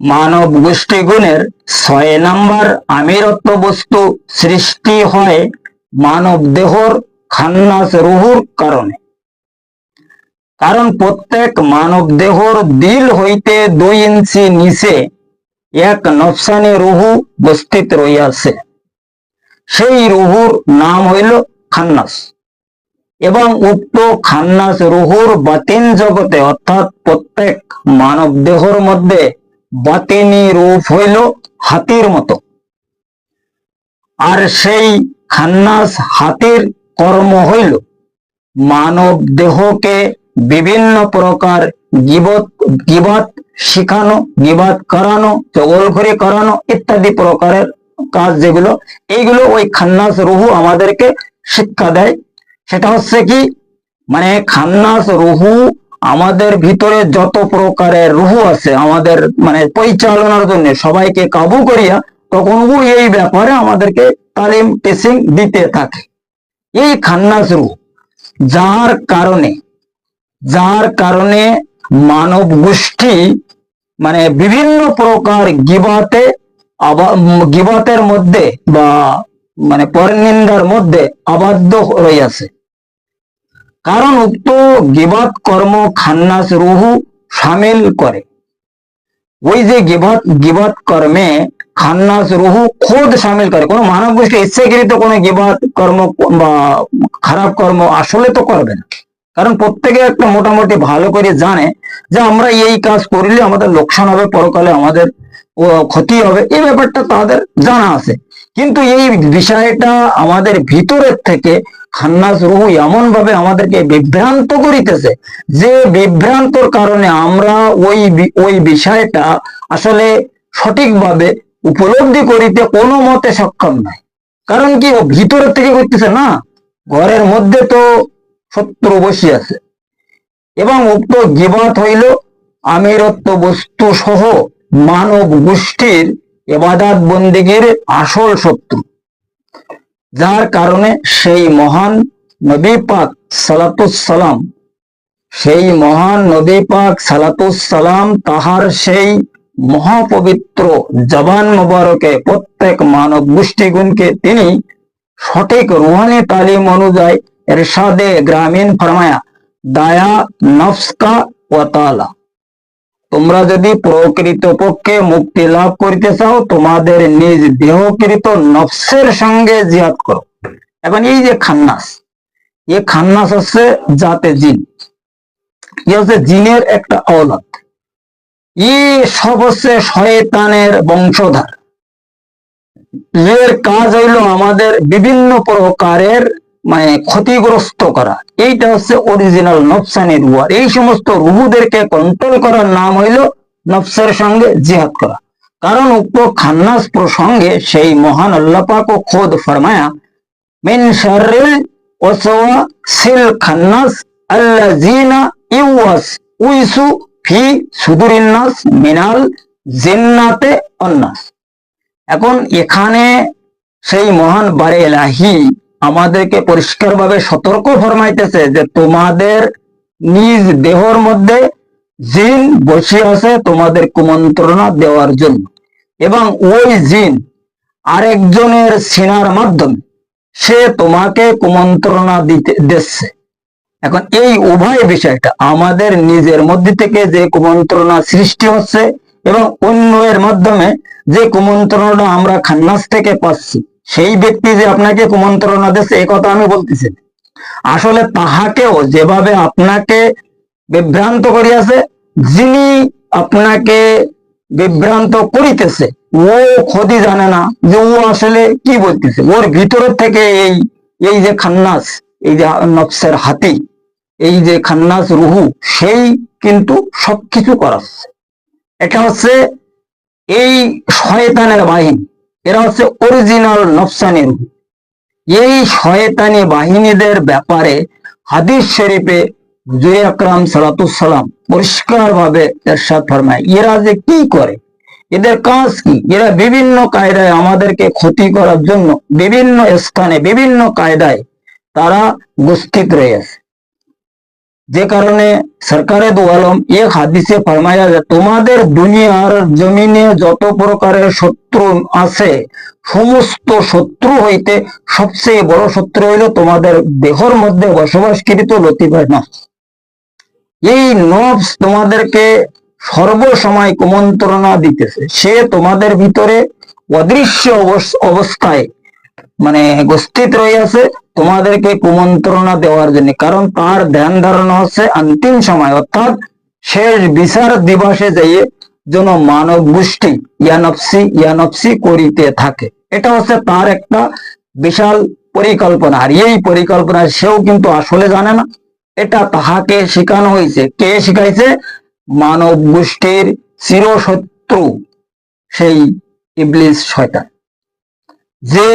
মানব গোষ্ঠী গুণের ছয় নাম্বার আমিরত্ব বস্তু সৃষ্টি হয় মানব দেহর খান্নাস রুহুর কারণে। কারণ প্রত্যেক মানব দেহর দিল হইতে দুই ইঞ্চি নিচে এক নফসানি রুহু বস্তিত রইয়াছে। সেই রুহুর নাম হইল খান্নাস। এবং উক্ত খান্নাস রুহুর বাতিন জগতে অর্থাৎ প্রত্যেক মানব দেহর মধ্যে বাতিনি রূপ হইল হাতির মতো। আর সেই খান্নাস হাতির কর্ম হইল মানব দেহকে বিভিন্ন প্রকার গিবত, গিবাত শিখানো, গিবাত করানো, চগলখড়ি করানো ইত্যাদি প্রকারের কাজ যেগুলো, এইগুলো ওই খান্নাস রুহু আমাদেরকে শিক্ষা দেয়। সেটা হচ্ছে কি? মানে খান্নাস রুহু আমাদের ভিতরে যত প্রকারের রুহু আছে, আমাদের মানে পরিচালনার জন্য সবাইকে কাবু করিয়া তখন ও এই ব্যাপারে আমাদেরকে তালিম, টেসিং দিতে থাকে। এই খান্নাস রুহ, যার কারণে যার কারণে মানব গোষ্ঠী মানে বিভিন্ন প্রকার গিবাতে গিবাতের মধ্যে বা মানে পরনিন্দার মধ্যে আবদ্ধ রইয়াছে। কারণ উক্ত গিবাত কর্ম খান্নাস রুহু সামিল করে। ওই যে গিবাত গিবাত কর্মে খান্নাস রুহু খোদ সামিল করে। মানব গোষ্ঠী ইচ্ছাকৃত কর্ম বা খারাপ কর্ম আসলে তো করবে না। কারণ প্রত্যেকে একটা মোটামুটি ভালো করে জানে যে আমরা এই কাজ করলে আমাদের লোকসান হবে, পরকালে আমাদের ক্ষতি হবে। এই ব্যাপারটা তাদের জানা আছে। কিন্তু এই বিষয়টা আমাদের ভিতরের থেকে খান্নাস রুহু এমন ভাবে আমাদেরকে বিভ্রান্ত করিতেছে যে বিভ্রান্তর কারণে আমরা ওই ওই বিষয়টা আসলে সঠিকভাবে উপলব্ধি করিতে কোনো মতে সক্ষম নয় কারণ কি ও ভিতরের থেকে করতেছে না, ঘরের মধ্যে তো শত্রু বসে আছে। এবং উক্ত গিবাত হইল আমিরত্ব বস্তু সহ মানব গোষ্ঠীর এবাদাত বন্দীগীর আসল শত্রু। যার কারণে সেই মহান নবী পাক সালাতুসালাম সেই মহান নবী পাক সালাতুসালাম তাহার সেই মহাপবিত্র জবান মুবারকে প্রত্যেক মানব গোষ্ঠীগুণকে তিনি সঠিক রুহানি তালিম অনুযায়ী এরশাদে গ্রামীণ ফরমায়া, দায়া, নফসকা ওয়াতালা তোমরা যদি প্রকৃত পক্ষে মুক্তি লাভ করিতে চাও, তোমাদের নিজ দেহকৃত নফসের সঙ্গে জিহাদ করো। এখন এই যে খান্নাস এ খান্নাস হচ্ছে জাতে জিন। হচ্ছে জিনের একটা অলাদ ই সব হচ্ছে শয়তানের বংশধর। এর কাজ হইল আমাদের বিভিন্ন প্রকারের মানে ক্ষতিগ্রস্ত করা। এইটা হচ্ছে অরিজিনাল নফসানি রুহ আর এই সমস্ত রুহুদেরকে কন্ট্রোল করার নাম হইল নফসের সঙ্গে জিহাদ করা। কারণ উক্ত খান্নাস প্রসঙ্গে সেই মহান আল্লাহ পাক ও খোদ ফরমায়া, মিন শাররিল সিল খান্নাস আল্লাযিনা ইউয়াস উইসু ফি সুদুরিন মিনাল জিন্নাতে অন্নাস এখন এখানে সেই মহান বারে এলাহি আমাদেরকে পরিষ্কারভাবে সতর্ক ফরমাইতেছে যে তোমাদের নিজ দেহর মধ্যে জিন বসে আছে তোমাদের কুমন্ত্রণা দেওয়ার জন্য। এবং ওই জিন আরেকজনের সিনার মাধ্যমে সে তোমাকে কুমন্ত্রণা দিতে দিচ্ছে। এখন এই উভয় বিষয়টা আমাদের নিজের মধ্যে থেকে যে কুমন্ত্রণা সৃষ্টি হচ্ছে এবং অন্যের মাধ্যমে যে কুমন্ত্রণা আমরা খান্নাস থেকে পাচ্ছি সেই ব্যক্তি যে আপনাকে কুমন্ত্রণা দিচ্ছে এই কথা আমি বলতেছি আসলে তাহাকেও যেভাবে আপনাকে বিভ্রান্ত করিয়াছে, যিনি আপনাকে বিভ্রান্ত করিতেছে, ও খোদি জানে না যে ও আসলে কি বলতেছে। ওর ভিতরের থেকে এই এই যে খান্নাস, এই যে নফসের হাতি, এই যে খান্নাস রুহু, সেই কিন্তু সবকিছু করাচ্ছে। এটা হচ্ছে এই শয়তানের বাহিনী। এরা হচ্ছে অরিজিনাল নফসানি রুহু এই শয়তানি বাহিনীদের ব্যাপারে হাদিস শরীফে হুজুর আকরাম সালাতুসালাম পরিষ্কার ভাবে এরশাদ ফরমায়, এরা যে কি করে? এদের কাজ কি? এরা বিভিন্ন কায়দায় আমাদেরকে ক্ষতি করার জন্য বিভিন্ন স্থানে বিভিন্ন কায়দায় তারা উপস্থিত রয়েছে। যে কারণে সরকারে দু আলম এক হাদিসে ফরমায়া যে তোমাদের দুনিয়ার জমিনে যত প্রকারের শত্রু আছে, সমস্ত শত্রু হইতে সবচেয়ে বড় শত্রু হইল তোমাদের দেহর মধ্যে বসবাসকৃত লতিফায় নফস। এই নফস তোমাদেরকে সর্বসময় কুমন্ত্রণা দিতেছে। সে তোমাদের ভিতরে অদৃশ্য অবস- অবস্থায় মানে উপস্থিত রয়েছে তোমাদেরকে কুমন্ত্রণা দেওয়ার জন্য। কারণ তার ধ্যান ধারণা হচ্ছে অন্তিম সময়, অর্থাৎ শেষ বিচার দিবসে যাইয়ে যেন মানব গোষ্ঠী ইয়ানপসি ইয়ানফসি করিতে থাকে। এটা হচ্ছে তার একটা বিশাল পরিকল্পনা। আর এই পরিকল্পনা সেও কিন্তু আসলে জানে না। এটা তাহাকে শেখানো হয়েছে। কে শিখাইছে? মানব গোষ্ঠীর চিরশত্রু, সেই ইবলিস শয়তান। যে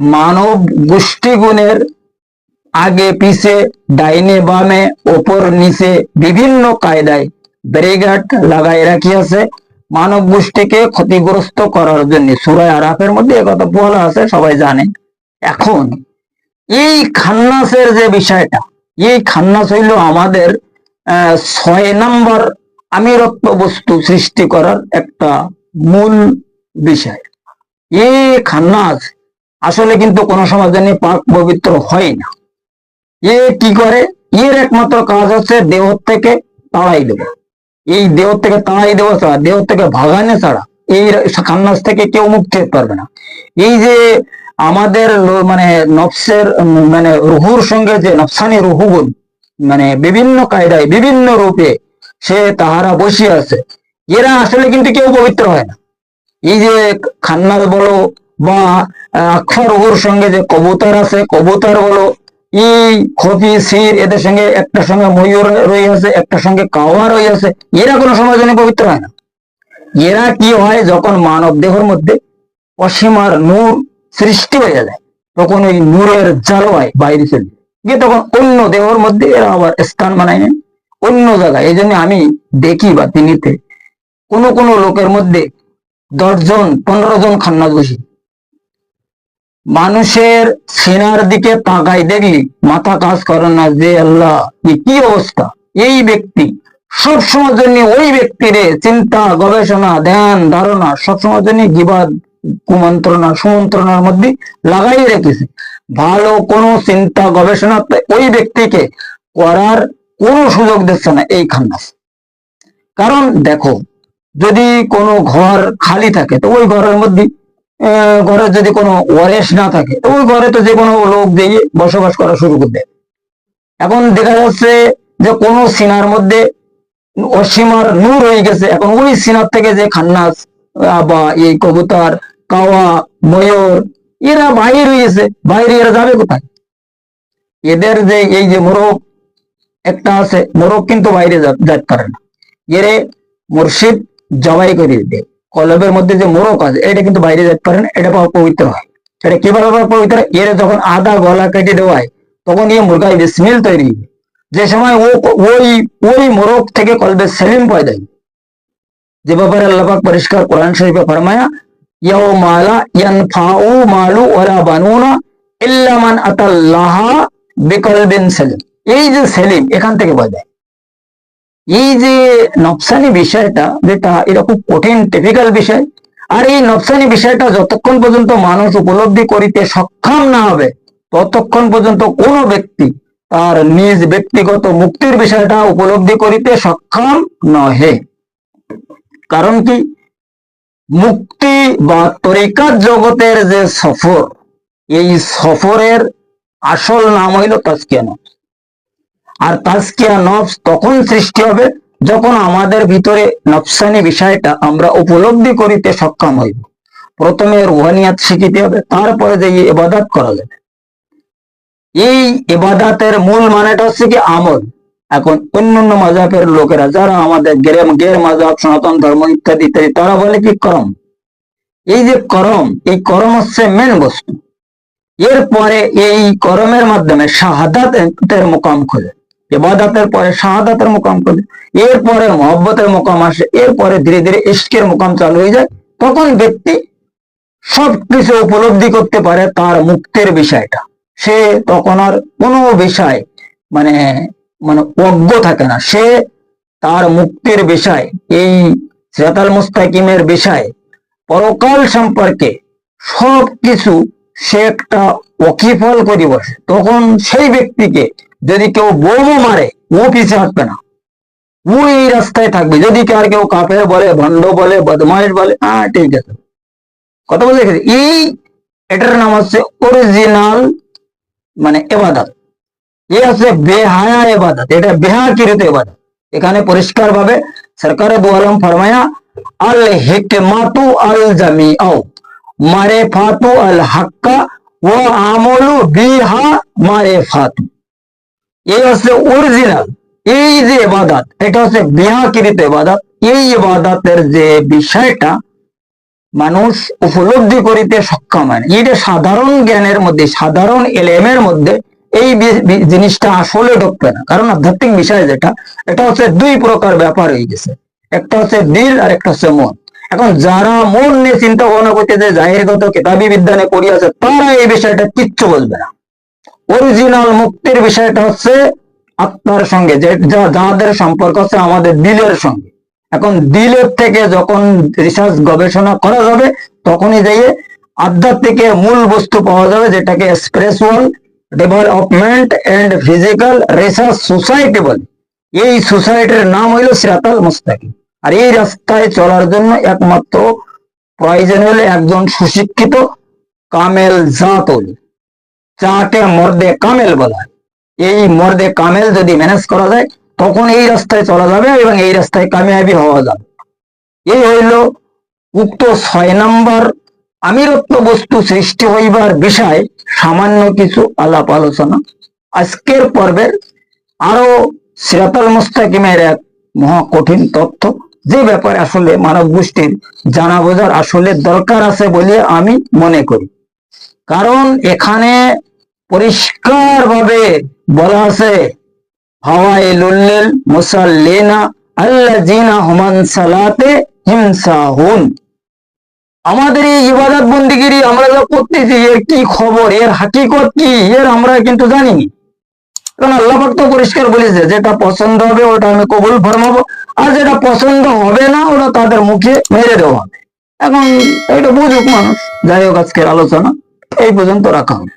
মানব গোষ্ঠীগুণের আগে, পিছে, ডাইনে, বামে, ওপর, নিচে বিভিন্ন কায়দায় ব্যারিগার্ড লাগাই রাখিয়াছে মানব গোষ্ঠীকে ক্ষতিগ্রস্ত করার জন্য। সুরায় আরাফের মধ্যে একথা বলা আছে, সবাই জানে। এখন এই খান্নাসের যে বিষয়টা, এই খান্নাস হইল আমাদের ছয় নম্বর আমিরত্ব বস্তু সৃষ্টি করার একটা মূল বিষয়। এই খান্নাস আসলে কিন্তু কোন সময় জানি পাক পবিত্র হয় না। এ কি করে? এর একমাত্র কাজ হচ্ছে দেহ থেকে তাড়াই দেব এই দেহ থেকে তাড়াই দেওয়া ছাড়া দেহ থেকে ভাগানে ছাড়া এই খান্নাস থেকে কেউ মুক্তি পারবে না। এই যে আমাদের মানে নফসের মানে রুহুর সঙ্গে যে নফসানি রুহুগুন মানে বিভিন্ন কায়দায়, বিভিন্ন রূপে সে তাহারা বসে আছে, এরা আসলে কিন্তু কেউ পবিত্র হয় না। এই যে খান্নাস বলো বা রুহুর সঙ্গে যে কবুতর আছে, কবুতর বলো এই খফি সির এদের সঙ্গে একটা সঙ্গে ময়ূর রয়ে আছে, একটা সঙ্গে কাওয়া রয়ে আছে। এরা কোনো সময় জন্য পবিত্র হয় না। এরা কি হয়, যখন মানব দেহের মধ্যে অসীমার নূর সৃষ্টি হয়ে যায়, তখন ওই নূরের জালোয় বাইরে চলে। গিয়ে তখন অন্য দেহর মধ্যে এরা আবার স্থান বানায় নেয়, অন্য জায়গায়। এই জন্য আমি দেখি বা তিনিতে কোনো কোনো লোকের মধ্যে দশজন, পনেরো জন খান্নাস বসি মানুষের সেনার দিকে তাকাই দেখলি, মাথা কাজ করে না যে আল্লাহ কি অবস্থা? এই ব্যক্তি সব সময়ের জন্য ওই ব্যক্তিরে চিন্তা, গবেষণা, ধ্যান, ধারণা সব সময়ের জন্য গিবাদ কুমন্ত্রণা, সুমন্ত্রণার মধ্যে লাগাই রেখেছে। ভালো কোনো চিন্তা, গবেষণা ওই ব্যক্তিকে করার কোনো সুযোগ দিচ্ছে না এই খান্নাস। কারণ দেখো, যদি কোনো ঘর খালি থাকে, তো ওই ঘরের মধ্যে ঘরে যদি কোনো ওয়ারেস না থাকে, ওই ঘরে তো যে কোনো লোক দিয়ে বসবাস করা শুরু করবে এখন দেখা যাচ্ছে যে কোনো সিনার মধ্যে অসীমার নূর হয়ে গেছে। এখন ওই সিনার থেকে যে খান্নাস বা এই কবুতর, কাওয়া, ময়ূর, এরা বাইরে রয়েছে বাইরে এরা যাবে কোথায়? এদের যে এই যে মোরগ, একটা আছে, মোরগ কিন্তু বাইরে যা- যাইতে পারে না। এরে মুর্শিদ জবাই করে দেয়। কলবের মধ্যে যে মোরক আছে, এটা কিন্তু বাইরে যেতে পারে না এটা পবিত্র হয় এটা কীভাবে পবিত্র এর যখন আধা গলা কেটে দেওয়া হয়, তখন এই মুরগায় স্মেল তৈরি যে সময় ও ওই ওই মোরগ থেকে কলবে সেলিম পয়দা হয়। যে ব্যাপারে আল্লাপাক পরিষ্কার কোরআন শরীফে ফরমায়া ইয়াও মালা ইয়ানফাউ মালু ওয়ালা বানুনা ইল্লা মান আতাল্লাহা বিকলবিন সেলিম এই যে সেলিম এখান থেকে পয়দা হয়। এই যে নফসানি বিষয়টা, যেটা এরকম কঠিন টিপিক্যাল বিষয়, আর এই নফসানি বিষয়টা যতক্ষণ পর্যন্ত মানুষ উপলব্ধি করিতে সক্ষম না হবে, ততক্ষণ পর্যন্ত কোনো ব্যক্তি তার নিজ ব্যক্তিগত মুক্তির বিষয়টা উপলব্ধি করিতে সক্ষম নহে। কারণ কি? মুক্তি বা তরিকাত জগতের যে সফর, এই সফরের আসল নাম হইল তাজকিয়া নফস আর তাজকিয়া নফস তখন সৃষ্টি হবে যখন আমাদের ভিতরে নফসানি বিষয়টা আমরা উপলব্ধি করিতে সক্ষম হইব। প্রথমে রুহানিয়াত শিখিতে হবে, তারপরে যে এবাদাত করা যাবে। এই এবাদাতের মূল মানেটা হচ্ছে কি আমল। এখন অন্যান্য মাজাবের লোকেরা, যারা আমাদের গের গের মাজাব সনাতন ধর্ম ইত্যাদি ইত্যাদি, তারা বলে কি করম? এই যে করম, এই করম হচ্ছে মেন বস্তু। এরপরে এই করমের মাধ্যমে শাহাদাতের মোকাম খোঁজে। ইবাদাতের পরে শাহাদাতের মোকাম খোঁজে এরপরে মহব্বতের মোকাম আসে, এরপরে ধীরে ধীরে ইস্কের মোকাম চালু হয়ে যায়। তখন ব্যক্তি সবকিছু উপলব্ধি করতে পারে তার মুক্তির বিষয়টা। সে তখন আর কোনো বিষয় মানে মানে অজ্ঞ থাকে না। সে তার মুক্তির বিষয়, এই সিরাতাল মুস্তাকিমের বিষয়, পরকাল সম্পর্কে সব কিছু সে একটা ওকিফল করে বসে। তখন সেই ব্যক্তিকে যদি কেউ বোমও মারে, ও পিছিয়ে হাঁটবে না। ও এই রাস্তায় থাকবে। যদি আর কেউ কাপের বলে, ভণ্ড বলে, বদমাইশ বলে হ্যাঁ ঠিক আছে। কথা বলতে গেছে এই, এটার নাম হচ্ছে অরিজিনাল মানে এবাদত। এ হচ্ছে বেহায়া এবাদত। এটা বেহাকিরিত এবাদত এখানে পরিষ্কার ভাবে সরকারে দু আলম ফরমায়া, আল হিকমাতু আল জামিআউ। মারে ফাতু আল হাক্কা ও আমলু বিহা মারে ফাতু এই হচ্ছে অরিজিনাল এই যে এবাদত, এটা হচ্ছে বিহাকিরিত এবাদত, এই এবাদতের যে বিষয়টা মানুষ উপলব্ধি করিতে সক্ষম হয়। এটা সাধারণ জ্ঞানের মধ্যে, সাধারণ এলেমের মধ্যে এই জিনিসটা আসলে ঢুকবে না। কারণ আধ্যাত্মিক বিষয় যেটা, এটা হচ্ছে দুই প্রকার ব্যাপার হয়ে গেছে। একটা হচ্ছে দিল আর একটা হচ্ছে মন। এখন যারা মন নিয়ে চিন্তা ভাবনা করতে যে জাহিরগত কেতাবি বিজ্ঞানে পড়িয়াছে, তারা এই বিষয়টা কিচ্ছু বলবে না। অরিজিনাল মুক্তির বিষয়টা হচ্ছে আত্মার সঙ্গে, যে যাদের সম্পর্ক হচ্ছে আমাদের দিলের সঙ্গে। এখন দিলের থেকে যখন রিসার্চ গবেষণা করা যাবে, তখনই যাইয়ে আধ্যাত্মিকের মূল বস্তু পাওয়া যাবে, যেটাকে spiritual development and physical research society বলে। এই সোসাইটির নাম হইল সিরাতাল মুস্তাকিম। আর এই রাস্তায় চলার জন্য একমাত্র প্রয়োজন হলে একজন সুশিক্ষিত কামেল জাত যাকে মর্দে কামেল বলা এই মর্দে কামেল যদি ম্যানেজ করা যায়, তখন এই রাস্তায় চলা যাবে এবং এই রাস্তায় কামিয়াবি হওয়া যাবে। এই হইল উক্ত ছয় নম্বর আমিরত্ব বস্তু সৃষ্টি হইবার বিষয়, সামান্য কিছু আলাপ আলোচনা। আজকের পর্বের আরও সিরাতাল মুস্তাকিমের এক মহা কঠিন তথ্য, যে ব্যাপারে আসলে মানব গোষ্ঠীর জানা বোঝার আসলে দরকার আছে বলে আমি মনে করি। কারণ এখানে পরিষ্কার ভাবে বলা আছে হাওয়াই লুল্লিল মুসাল্লিনা আল্লাযিনা হুমান সালাতে হিমসাহুন। আমাদের এই ইবাদত বন্দিগিরি আমরা যা করতেছি, এর কি খবর? এর হাকিকত কি? এর আমরা কিন্তু জানিনি কারণ আল্লাহ পাক পরিষ্কার বলেছে, যেটা পছন্দ হবে ওটা আমি কবুল ফরমাবো, আর যেটা পছন্দ হবে না, ওটা তাদের মুখে মেরে দেওয়া হবে। এখন এটা বুঝুক মানুষ। যাই হোক আজকের আলোচনা। এই পর্যন্ত রাখা হবে